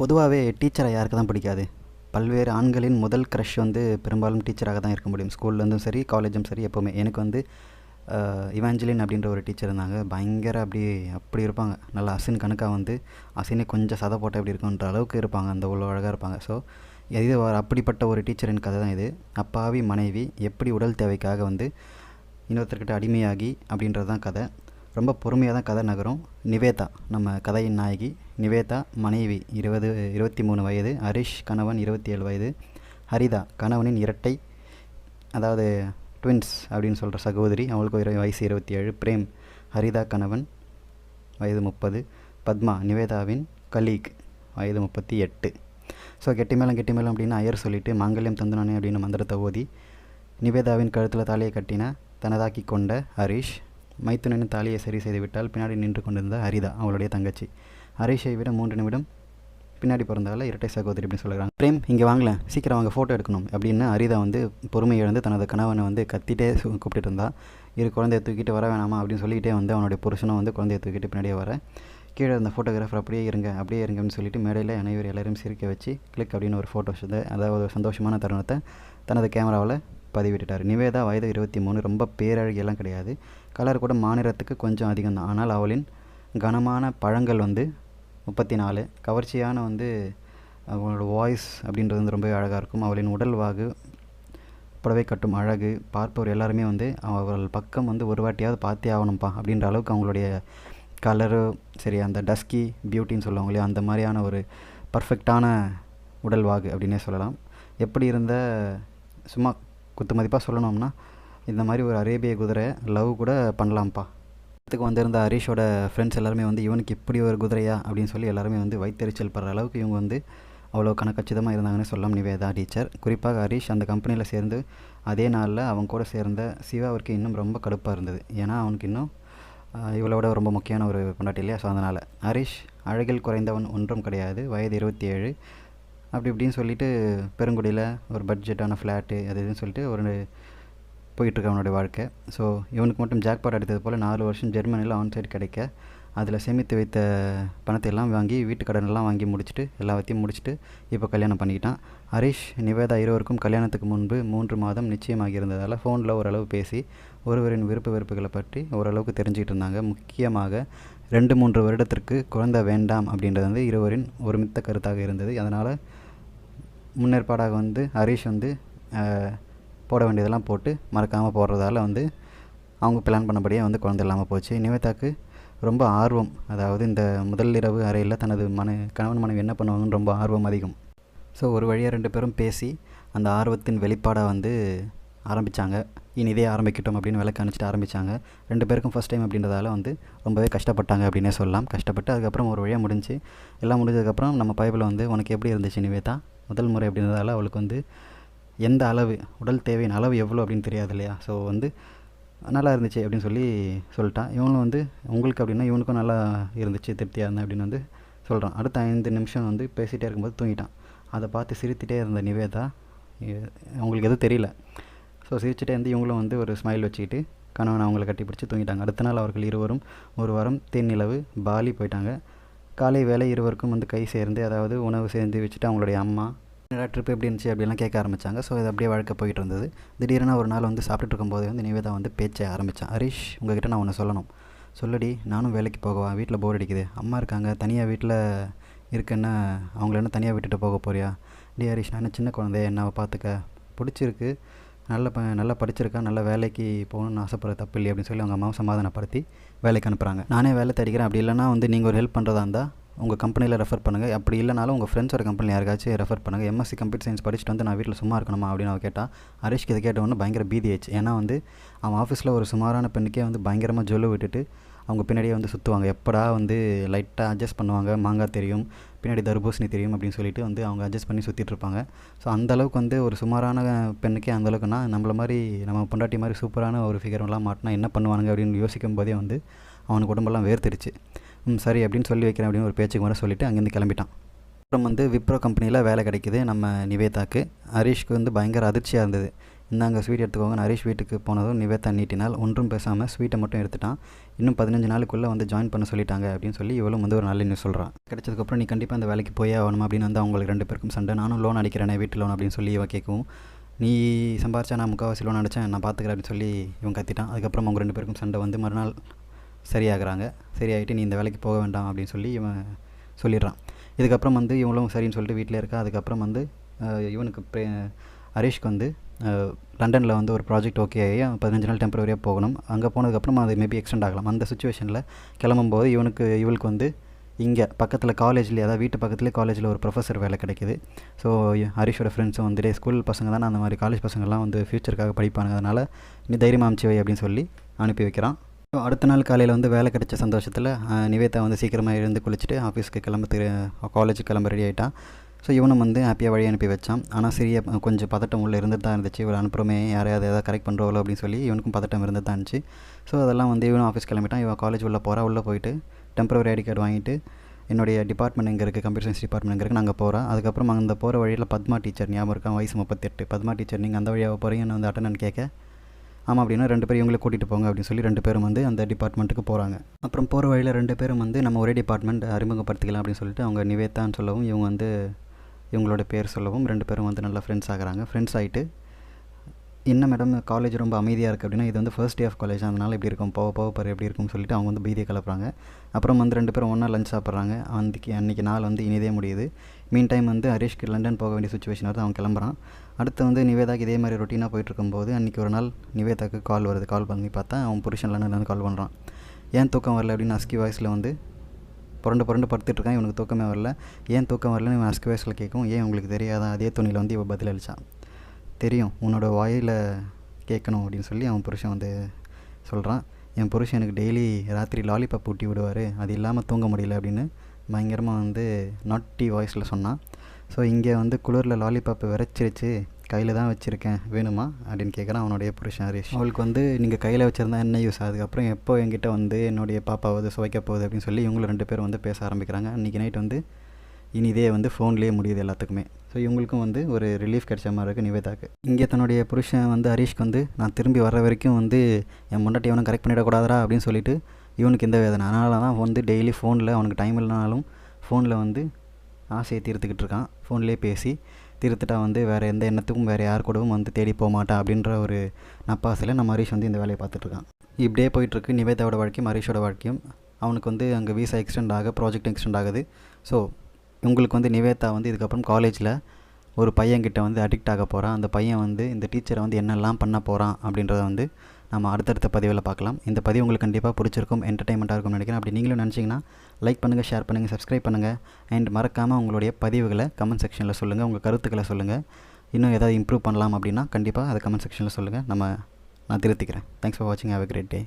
பொதுவாகவே டீச்சரை யாருக்கு தான் பிடிக்காது? பல்வேறு ஆண்களின் முதல் க்ரஷ் வந்து பெரும்பாலும் டீச்சராக தான் இருக்க முடியும். ஸ்கூல்லேருந்தும் சரி காலேஜும் சரி எப்போவுமே. எனக்கு வந்து இவாஞ்சலின் அப்படின்ற ஒரு டீச்சர் இருந்தாங்க. பயங்கர அப்படி அப்படி இருப்பாங்க. நல்லா அசின் கணக்காக வந்து அசினே கொஞ்சம் சதை போட்டால் எப்படி இருக்குன்ற அளவுக்கு இருப்பாங்க. அந்த அவ்வளோ அழகாக இருப்பாங்க. ஸோ இது அப்படிப்பட்ட ஒரு டீச்சரின் கதை தான் இது. அப்பாவி மனைவி எப்படி உடல் தேவைக்காக வந்து இன்னொருத்தர்கிட்ட அடிமையாகி அப்படின்றது தான் கதை. ரொம்ப பொறுமையாக தான் கதை நகரும். நிவேதா நம்ம கதையின் நாயகி. நிவேதா மனைவி இருபது இருபத்தி மூணு வயது. ஹரிஷ் கணவன் இருபத்தி ஏழு வயது. ஹரிதா கணவனின் இரட்டை அதாவது ட்வின்ஸ் அப்படின்னு சொல்கிற சகோதரி. அவங்களுக்கு ஒரு வயசு இருபத்தி ஏழு பிரேம் ஹரிதா கணவன் வயது முப்பது. பத்மா நிவேதாவின் கலீக் வயது முப்பத்தி எட்டு. ஸோ கெட்டி மேளம் கெட்டி மேளம் அப்படின்னு ஐயர் சொல்லிவிட்டு மாங்கல்யம் தந்தனானே அப்படின்னு மந்திரத்தை ஓதி நிவேதாவின் கழுத்தில் தாலியை கட்டின தனதாக்கி கொண்ட ஹரிஷ் மைத்துனனின் தாலியை சரி செய்துவிட்டால் பின்னாடி நின்று கொண்டிருந்த ஹரிதா அவளுடைய தங்கச்சி. ஹரிஷை விட மூன்று நிமிடம் பின்னாடி பிறந்தால இரட்டை சகோதரி அப்படின்னு சொல்கிறாங்க பிரேம் இங்கே வாங்கல சீக்கிரம் வாங்க ஃபோட்டோ எடுக்கணும் அப்படின்னு ஹரிதா வந்து பொறுமை இழந்து தனது கணவனை வந்து கத்திட்டே கூப்பிட்டு இருந்தா. இரு குழந்தைய தூக்கிட்டு வர வேணாமா அப்படின்னு சொல்லிக்கிட்டே வந்து அவனுடைய புருஷனும் வந்து குழந்தைய தூக்கிட்டு பின்னாடியே வர. கீழே இருந்த ஃபோட்டோகிராஃபர் அப்படியே இருங்க அப்படியே இருங்கன்னு சொல்லிட்டு மேடையில் அனைவர் எல்லாரையும் சிரிக்க வச்சு கிளிக் அப்படின்னு ஒரு ஃபோட்டோ அதாவது ஒரு சந்தோஷமான தருணத்தை தனது கேமராவில் பதிவிட்டுட்டார். நிவேதா வயது இருபத்தி மூணு ரொம்ப பேரழகியெல்லாம் கிடையாது. கலர் கூட மாநிலத்துக்கு கொஞ்சம் அதிகம் தான் ஆனால் அவளின் கனமான பழங்கள் வந்து முப்பத்தி நாலு. கவர்ச்சியான வந்து அவளோட வாய்ஸ் அப்படின்றது வந்து ரொம்பவே அழகாக இருக்கும். அவளின் உடல் வாகு புடவை கட்டும் அழகு பார்ப்பவர் எல்லாருமே வந்து அவள் பக்கம் வந்து ஒரு வாட்டியாவது பார்த்தே ஆகணும்ப்பா அப்படின்ற அளவுக்கு அவங்களுடைய கலரு சரி அந்த டஸ்கி பியூட்டின்னு சொல்லுவாங்க இல்லையா அந்த மாதிரியான ஒரு பர்ஃபெக்டான உடல் வாகு அப்படின்னே சொல்லலாம். எப்படி இருந்த சும்மா குத்து மதிப்பாக சொல்லணும்னா இந்த மாதிரி ஒரு அரேபிய குதிரை லவ் கூட பண்ணலாம்ப்பா. இடத்துக்கு வந்திருந்த ஹரிஷோட ஃப்ரெண்ட்ஸ் எல்லாருமே வந்து இவனுக்கு இப்படி ஒரு குதிரையா? அப்படின்னு சொல்லி எல்லாருமே வந்து வைத்தறிச்சல் படுற அளவுக்கு இவங்க வந்து அவ்வளோ கணக்கச்சிதமாக இருந்தாங்கன்னு சொல்லலாம் நிவேதா டீச்சர். குறிப்பாக ஹரிஷ் அந்த கம்பெனியில் சேர்ந்து அதே நாளில் அவங்க கூட சேர்ந்த சிவாவிற்கு இன்னும் ரொம்ப கடுப்பாக இருந்தது. ஏன்னா அவனுக்கு இன்னும் இவளோட ரொம்ப முக்கியமான ஒரு பொண்டாட்டி இல்லையா? ஸோ அதனால் ஹரிஷ் அழகில் குறைந்தவன் ஒன்றும் கிடையாது. வயது இருபத்தி ஏழு. அப்படி இப்படின்னு சொல்லிட்டு பெருங்குடியில் ஒரு பட்ஜெட்டான ஃப்ளாட்டு அது இதுன்னு சொல்லிட்டு ஒரு போயிட்டுருக்கு அவனுடைய வாழ்க்கை. ஸோ இவனுக்கு மட்டும் ஜாக்பாட் அடித்தது போல் நாலு வருஷம் ஜெர்மனியில் ஆன் சைடு கிடைக்க அதில் சேமித்து வைத்த பணத்தை எல்லாம் வாங்கி வீட்டு கடன் எல்லாம் வாங்கி முடிச்சுட்டு எல்லாத்தையும் முடிச்சுட்டு இப்போ கல்யாணம் பண்ணிக்கிட்டான். ஹரிஷ் நிவேதா இருவருக்கும் கல்யாணத்துக்கு முன்பு மூன்று மாதம் நிச்சயமாகி இருந்ததால் ஃபோனில் ஓரளவு பேசி ஒருவரின் விருப்ப வெறுப்புகளை பற்றி ஓரளவுக்கு தெரிஞ்சுக்கிட்டு இருந்தாங்க. முக்கியமாக ரெண்டு மூன்று வருடத்திற்கு குழந்தை வேண்டாம் அப்படின்றது வந்து இருவரின் ஒருமித்த கருத்தாக இருந்தது. அதனால் முன்னேற்பாடாக வந்து ஹரிஷ் வந்து போட வேண்டியதெல்லாம் போட்டு மறக்காமல் போடுறதால வந்து அவங்க பிளான் பண்ணபடியே வந்து குழந்தை இல்லாமல் போச்சு. நிவேதாக்கு ரொம்ப ஆர்வம். அதாவது இந்த முதல் இரவு அறையில் தனது மன கணவன் மனைவி என்ன பண்ணுவாங்கன்னு ரொம்ப ஆர்வம் அதிகம். ஸோ ஒரு வழியாக ரெண்டு பேரும் பேசி அந்த ஆர்வத்தின் வெளிப்பாடாக வந்து ஆரம்பித்தாங்க இனி இதே ஆரம்பிக்கட்டும் அப்படின்னு விளக்கு அனுப்பிச்சிட்டு ஆரம்பித்தாங்க ரெண்டு பேருக்கும் ஃபஸ்ட் டைம் அப்படின்றதால வந்து ரொம்பவே கஷ்டப்பட்டாங்க அப்படின்னே சொல்லலாம். கஷ்டப்பட்டு அதுக்கப்புறம் ஒரு வழியாக முடிஞ்சு எல்லாம் முடிஞ்சதுக்கப்புறம் நம்ம பைபிள் வந்து உனக்கு எப்படி இருந்துச்சு நிவேதா? முதல் முறை அப்படின்றதால அவளுக்கு வந்து எந்த அளவு உடல் தேவையின் அளவு எவ்வளோ அப்படின்னு தெரியாது இல்லையா? ஸோ வந்து நல்லா இருந்துச்சு அப்படின்னு சொல்லி சொல்லிட்டான் இவனும் வந்து உங்களுக்கு அப்படின்னா இவனுக்கும் நல்லா இருந்துச்சு திருப்தியாக இருந்தேன் அப்படின்னு வந்து சொல்கிறான் அடுத்த ஐந்து நிமிஷம் வந்து பேசிகிட்டே இருக்கும்போது தூங்கிட்டான். அதை பார்த்து சிரித்துட்டே இருந்த நிவேதா அவங்களுக்கு எதுவும் தெரியல. ஸோ சிரிச்சுட்டே இருந்து இவங்களும் வந்து ஒரு ஸ்மைல் வச்சுக்கிட்டு கணவன் அவங்கள கட்டி பிடிச்சி தூங்கிட்டாங்க. அடுத்த நாள் அவர்கள் இருவரும் ஒரு வாரம் தேனிலவு பாலி போயிட்டாங்க. காலை வேலை இருவருக்கும் வந்து கை சேர்ந்து அதாவது உணவு சேர்ந்து வச்சுட்டு அவங்களுடைய அம்மா என்னடா ட்ரிப் எப்படி இருந்துச்சு? அப்படிலாம் கேட்க ஆரம்பித்தாங்க ஸோ இது அப்படியே வாழ்க்கை போயிட்டு இருந்தது. திடீர்னு ஒரு நாள் வந்து சாப்பிட்டுட்டு இருக்கும்போது வந்து நிவேதா வந்து பேச்சை ஆரம்பித்தான் ஹரிஷ் உங்ககிட்ட நான் ஒன்று சொல்லணும். சொல்லடி நானும் வேலைக்கு போகவா? வீட்டில் போர் அடிக்குது. அம்மா இருக்காங்க. தனியாக வீட்டில் இருக்கேன்னா அவங்கள என்ன தனியாக விட்டுட்டு போக போறியா? டி ஹரிஷ் நான் சின்ன குழந்தைய? என்னை பார்த்துக்க பிடிச்சிருக்கு. நல்ல ப நல்லா படிச்சிருக்கா நல்ல வேலைக்கு போகணும்னு ஆசைப்படுற தப்பு இல்லை அப்படின்னு சொல்லி அவங்க அம்மாவை சமாதானப்படுத்தி வேலைக்கு அனுப்புகிறாங்க நானே வேலை தேடிக்கிறேன். அப்படி இல்லைன்னா வந்து நீங்கள் ஒரு ஹெல்ப் பண்ணுறதா இருந்தால் உங்கள் கம்பெனியில் ரெஃபர் பண்ணுங்கள் அப்படி இல்லைனாலும் உங்கள் ஃப்ரெண்ட்ஸோட கம்பெனியில் யாருக்காச்சும் ரெஃபர் பண்ணுங்கள் எம்எஸ்சி கம்ப்யூட்டர் சயின்ஸ் படிச்சுட்டு வந்து நான் வீட்டில் சும்மா இருக்கணுமா அப்படின்னு அவ கேட்டால் ஹரிஷ்க்கு இதை கேட்ட உடனே பயங்கர பீதி ஆயிடுச்சு. ஏன்னா வந்து அவன் ஆஃபீஸில் ஒரு சுமாரான பெண்ணுக்கே வந்து பயங்கரமாக ஜொல்லு விட்டுட்டு அவங்க பின்னாடியே வந்து சுற்றுவாங்க எப்படா வந்து லைட்டாக அட்ஜஸ்ட் பண்ணுவாங்க? மாங்காய் தெரியும். பின்னாடி தர்பூசணி தெரியும் அப்படின்னு சொல்லிட்டு வந்து அவங்க அட்ஜஸ்ட் பண்ணி சுற்றிட்டு இருப்பாங்க. ஸோ அந்தளவுக்கு வந்து ஒரு சுமாரான பெண்ணுக்கே அந்த அளவுக்குனா நம்மள மாதிரி நம்ம பொண்டாட்டி மாதிரி சூப்பரான ஒரு ஃபிகர்லாம் மாட்டினா என்ன பண்ணுவானுங்க அப்படின்னு யோசிக்கும் போதே வந்து அவனுக்கு உடம்பெல்லாம் வேர்த்திருச்சு சரி அப்படின்னு சொல்லி வைக்கிறேன் அப்படின்னு ஒரு பேச்சுக்கு வர சொல்லிவிட்டு அங்கேருந்து கிளம்பிட்டான். அப்புறம் வந்து விப்ரோ கம்பெனியில் வேலை கிடைக்குது நம்ம நிவேதாக்கு. ஹரீஷ்க்கு வந்து பயங்கர அதிர்ச்சியாக இருந்தது. இந்தாங்க ஸ்வீட் எடுத்துக்கோங்க. நரேஷ் வீட்டுக்கு போனதும் நிவேதா நீட்டினால் ஒன்றும் பேசாமல் ஸ்வீட்டை மட்டும் எடுத்துட்டான். இன்னும் பதினஞ்சு நாளுக்குள்ளே வந்து ஜாயின் பண்ண சொல்லிட்டாங்க அப்படின்னு சொல்லி இவளும் வந்து ஒரு நல்ல நியூஸ் சொல்கிறான் கிடைச்சதுக்கப்புறம் நீ கண்டிப்பாக அந்த வேலைக்கு போயே ஆகணும் அப்படின்னு வந்து அவங்களுக்கு ரெண்டு பேருக்கும் சண்டை. நானும் லோன் அடிக்கிறேனே வீட்டு லோன் அப்படின்னு சொல்லி இவன் கேட்கும் நீ சம்பாரிச்சா நான் முக்கால்வாசி லோன் அடித்தேன் நான் பார்த்துக்கிறேன் அப்படின்னு சொல்லி இவன் கத்திட்டான். அதுக்கப்புறம் அவங்க ரெண்டு பேருக்கும் சண்டை வந்து மறுநாள் சரியாகிறாங்க. சரியாயிட்டு நீ இந்த வேலைக்கு போக வேண்டாம் அப்படின்னு சொல்லி இவன் சொல்லிடுறான். இதுக்கப்புறம் வந்து இவங்களும் சரின்னு சொல்லிட்டு வீட்டில் இருக்கா. அதுக்கப்புறம் வந்து இவனுக்கு ப்ரே ஹரீஷ்க்கு வந்து லண்டனில் வந்து ஒரு ப்ராஜெக்ட் ஓகே ஆகி பதினஞ்சு நாள் டெம்பரவரியாக போகணும். அங்கே போனதுக்கப்புறம் அது மேபி எக்ஸ்டெண்ட் ஆகலாம். அந்த சுச்சுவேஷனில் கிளம்பும்போது இவனுக்கு இவளுக்கு வந்து இங்கே பக்கத்தில் காலேஜ்லேயே அதாவது வீட்டு பக்கத்துலேயே காலேஜில் ஒரு ப்ரொஃபஸர் வேலை கிடைக்குது. ஸோ ஹரிஷோட ஃப்ரெண்ட்ஸும் வந்துட்டு ஸ்கூல் பசங்க தான் அந்த மாதிரி காலேஜ் பசங்கள்லாம் வந்து ஃப்யூச்சருக்காக படிப்பாங்க அதனால் நீ தைரியமாக அமுச்சு வை அப்படின்னு சொல்லி அனுப்பி வைக்கிறான். அடுத்த நாள் காலையில் வந்து வேலை கிடைச்ச சந்தோஷத்தில் நிவேதா வந்து சீக்கிரமாக எழுந்து குளிச்சுட்டு ஆஃபீஸ்க்கு கிளம்ப காலேஜுக்கு கிளம்ப ரெடி ஆகிட்டான் ஸோ இவனும் வந்து ஹாப்பியாக வழி அனுப்பி வச்சான். ஆனால் சிறிய கொஞ்சம் பதட்டம் உள்ளே இருந்துட்டு தான் இருந்துச்சு. இவளை அனுப்புறமே யாரையாவது எதாவது கரெக்ட் பண்ணுறோம் அப்படின்னு சொல்லி இவனுக்கும் பதட்டம் இருந்து தான் இருந்துச்சு. ஸோ அதெல்லாம் வந்து இவனும் ஆஃபீஸ் கிளம்பிட்டான். இவன் காலேஜ் உள்ளே போகிறா உள்ளே போயிட்டு டெம்பரவரி ஐடி கார்டு வாங்கிட்டு என்னுடைய டிபார்ட்மெண்ட் எங்கே இருக்குது கம்ப்யூட்டர் சயின்ஸ் டிபார்ட்மெண்ட் எங்கே இருக்குது நாங்கள் போகிறோம் அதுக்கப்புறம் அந்த போகிற வழியில் பத்மா டீச்சர் ஞாபகம் இருக்கான் வயசு முப்பத்தெட்டு. பத்மா டீச்சர் நீங்கள் அந்த வழியாக போகிறீங்கன்னு வந்து அட்டனன் கேட்க. ஆமாம் அப்படின்னா ரெண்டு பேரும் இவங்களை கூட்டிகிட்டு போங்க அப்படின்னு சொல்லி ரெண்டு பேரும் வந்து அந்த டிபார்ட்மெண்ட்டுக்கு போகிறாங்க அப்புறம் போகிற வழியில் ரெண்டு பேரும் வந்து நம்ம ஒரே டிபார்ட்மெண்ட் அறிமுகப்படுத்திக்கலாம் அப்படின்னு சொல்லிட்டு அவங்க நிவேதான்னு சொல்லவும் இவங்க வந்து இவங்களோட பேர் சொல்லவும் ரெண்டு பேரும் வந்து நல்லா ஃப்ரெண்ட்ஸ் ஆகிறாங்க. ஃப்ரெண்ட்ஸ் ஆகிட்டு என்ன மேடம் காலேஜ் ரொம்ப அமைதியாக இருக்குது அப்படின்னா இது வந்து ஃபர்ஸ்ட் டே ஆஃப் காலேஜ் அதனால் எப்படி இருக்கும் போக போக பாரு எப்படி இருக்கும்னு சொல்லிட்டு அவங்க வந்து பீதியை கிளப்புறாங்க. அப்புறம் வந்து ரெண்டு பேரும் ஒன்றா லஞ்ச் சாப்பிட்றாங்க. அன்றைக்கி அன்றைக்கி நாள் வந்து இனிதே முடியுது. மீன் டைம் வந்து ஹரீஷ்க்கு லண்டன் போக வேண்டிய சுச்சுவேஷன் வருது அவன் கிளம்புறான். அடுத்து வந்து நிவேதாக்கு இதே மாதிரி ரொட்டீனாக போயிட்டு இருக்கும்போது அன்றைக்கி ஒரு நாள் நிவேதாக்கு கால் வருது. கால் பண்ணி பார்த்தா அவன் புருஷன் லண்டன்லேருந்து கால் பண்ணுறான் ஏன் தூக்கம் வரல அப்படின்னு அஸ்கி வாய்ஸில் வந்து புரண்டு புரண்டு படுத்துட்டு இவனுக்கு தூக்கமே வரல. ஏன் தூக்கம் வரலன்னு இவன் அஸ்கி கேட்கும் ஏன் உங்களுக்கு தெரியாதா? அதே துணியில் வந்து இவன் பதிலளித்தான் தெரியும். உன்னோட வாயில் கேட்கணும் அப்படின்னு சொல்லி அவன் புருஷன் வந்து சொல்கிறான் என் புருஷன் எனக்கு டெய்லி ராத்திரி லாலிபாப் ஊட்டி விடுவார். அது இல்லாமல் தூங்க முடியல அப்படின்னு பயங்கரமாக வந்து நாட்டி வாய்ஸில் சொன்னான். ஸோ இங்கே வந்து குளிரில் லாலிபாப் விரைச்சிருச்சு. கையில் தான் வச்சுருக்கேன். வேணுமா? அப்படின்னு கேட்குறான் அவனுடைய புருஷன் ஹரிஷ். அவளுக்கு வந்து நீங்கள் கையில் வச்சுருந்தா என்ன யூஸ் அதுக்கப்புறம் எப்போ என்கிட்ட வந்து என்னுடைய பாப்பா வந்து சுவைக்க போகுது அப்படின்னு சொல்லி இவங்களும் ரெண்டு பேரும் வந்து பேச ஆரம்பிக்கிறாங்க. அன்றைக்கி நைட் வந்து இனி இதே வந்து ஃபோன்லேயே முடியுது எல்லாத்துக்குமே. ஸோ இவங்களுக்கும் வந்து ஒரு ரிலீஃப் கிடைச்ச மாதிரி இருக்குது நிவேதாக்கு. இங்கே தன்னுடைய புருஷன் வந்து ஹரீஷ்க்கு வந்து நான் திரும்பி வர வரைக்கும் வந்து என் முன்னாடி இவனை கரெக்ட் பண்ணிடக்கூடாதா அப்படின்னு சொல்லிட்டு இவனுக்கு இந்த வேதனை? அதனால தான் வந்து டெய்லி ஃபோனில் அவனுக்கு டைம் இல்லைனாலும் ஃபோனில் வந்து ஆசையை தீர்த்துக்கிட்டு இருக்கான். ஃபோன்லேயே பேசி தீர்த்துட்டா வந்து வேறு எந்த எண்ணத்துக்கும் வேறு யார் கூடவும் வந்து தேடி போக மாட்டான் அப்படின்ற ஒரு நப்பாசையில் நம்ம ஹரீஷ் வந்து இந்த வேலையை பார்த்துட்ருக்கான். இப்படியே போயிட்டுருக்கு நிவேதாவோட வாழ்க்கையும் ஹரீஷோட வாழ்க்கையும். அவனுக்கு வந்து அங்கே வீசா எக்ஸ்டெண்ட் ஆக ப்ராஜெக்ட் எக்ஸ்டெண்ட் ஆகுது. ஸோ உங்களுக்கு வந்து நிவேதா வந்து இதுக்கப்புறம் காலேஜில் ஒரு பையன்கிட்ட வந்து அடிக்ட் ஆக போகிறான் அந்த பையன் வந்து இந்த டீச்சரை வந்து என்னெல்லாம் பண்ண போகிறான் அப்படின்றத வந்து நம்ம அடுத்தடுத்த பதிவில் பார்க்கலாம். இந்த பதிவு உங்களுக்கு கண்டிப்பாக பிடிச்சிருக்கும் என்டர்டைன்மெண்ட்டாக இருக்கும்னு நினைக்கிறேன். அப்படி நீங்களும் நினச்சிங்கன்னா லைக் பண்ணுங்கள் ஷேர் பண்ணுங்கள் சப்ஸ்கிரைப் பண்ணுங்கள் அண்ட் மறக்காமல் உங்களுடைய பதிவுகளை கமெண்ட் செக்ஷனில் சொல்லுங்கள் உங்கள் கருத்துக்களை சொல்லுங்கள் இன்னும் ஏதாவது இம்ப்ரூவ் பண்ணலாம் அப்படின்னா கண்டிப்பாக அதை கமெண்ட் செக்ஷனில் சொல்லுங்கள் நம்ம நான் திருத்திக்கிறேன். தேங்க்ஸ் ஃபார் வாட்சிங் ஹேவ் அ கிரேட் டே